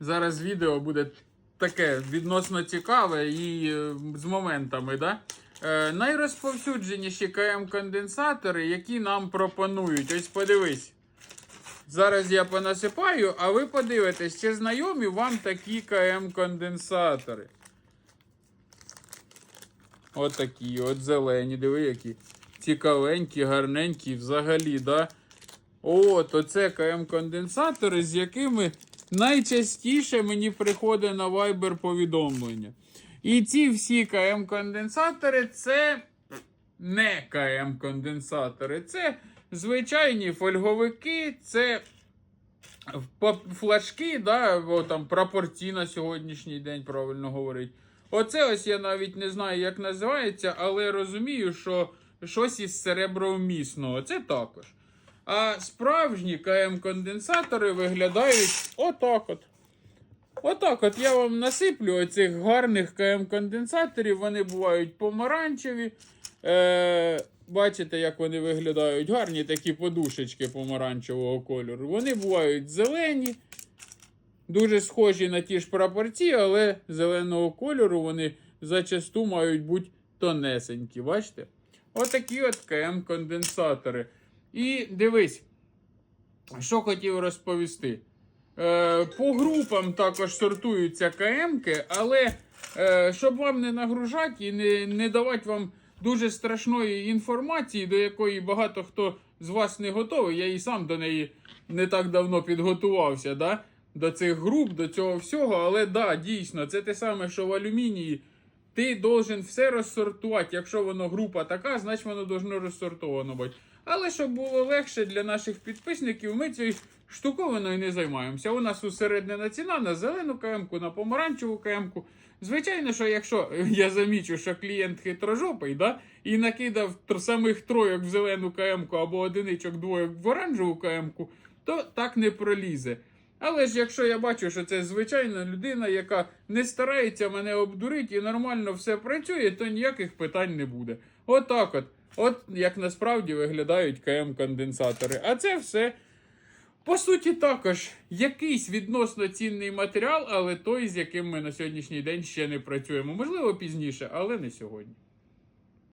Зараз відео буде таке відносно цікаве і е, з моментами. Да? Е, найрозповсюдженіші КМ-конденсатори, які нам пропонують. Ось подивись. Зараз я понасипаю, а ви подивитесь, чи знайомі вам такі КМ-конденсатори. От такі, от зелені, диви, які цікавенькі, гарненькі взагалі, да? От, оце КМ-конденсатори, з якими найчастіше мені приходить на Viber повідомлення. І ці всі КМ-конденсатори це не КМ-конденсатори, це звичайні фольговики, це флажки, да, о, там прапорці на сьогоднішній день, правильно говорить. Оце ось я навіть не знаю, як називається, але розумію, що щось із серебромісного. Це також. А справжні КМ-конденсатори виглядають отак от. Отак от я вам насиплю оцих гарних КМ-конденсаторів. Вони бувають помаранчеві. Е, бачите, як вони виглядають? Гарні такі подушечки помаранчевого кольору. Вони бувають зелені, дуже схожі на ті ж прапорці, але зеленого кольору вони зачасту мають бути тонесенькі. Бачите? Отакі от КМ-конденсатори. І дивись, що хотів розповісти. Е, по групам також сортуються КМки, але е, щоб вам не нагружати і не, не давати вам дуже страшної інформації, до якої багато хто з вас не готовий. Я і сам до неї не так давно підготувався, да? до цих груп, до цього всього. Але да, дійсно, це те саме, що в алюмінії. Ти должен все розсортувати. Якщо воно група така, значить воно должно розсортовано бути. Але щоб було легше для наших підписників, ми цією штуковиною не займаємося. У нас усереднена ціна на зелену КМ-ку, на помаранчеву КМ-ку. Звичайно, що якщо я замічу, що клієнт хитрожопий, да, і накидав самих тройок в зелену КМ-ку або одиничок двойок в оранжеву КМ-ку, то так не пролізе. Але ж якщо я бачу, що це звичайна людина, яка не старається мене обдурити і нормально все працює, то ніяких питань не буде. Отак от. От як насправді виглядають КМ-конденсатори. А це все, по суті, також якийсь відносно цінний матеріал, але той, з яким ми на сьогоднішній день ще не працюємо. Можливо, пізніше, але не сьогодні.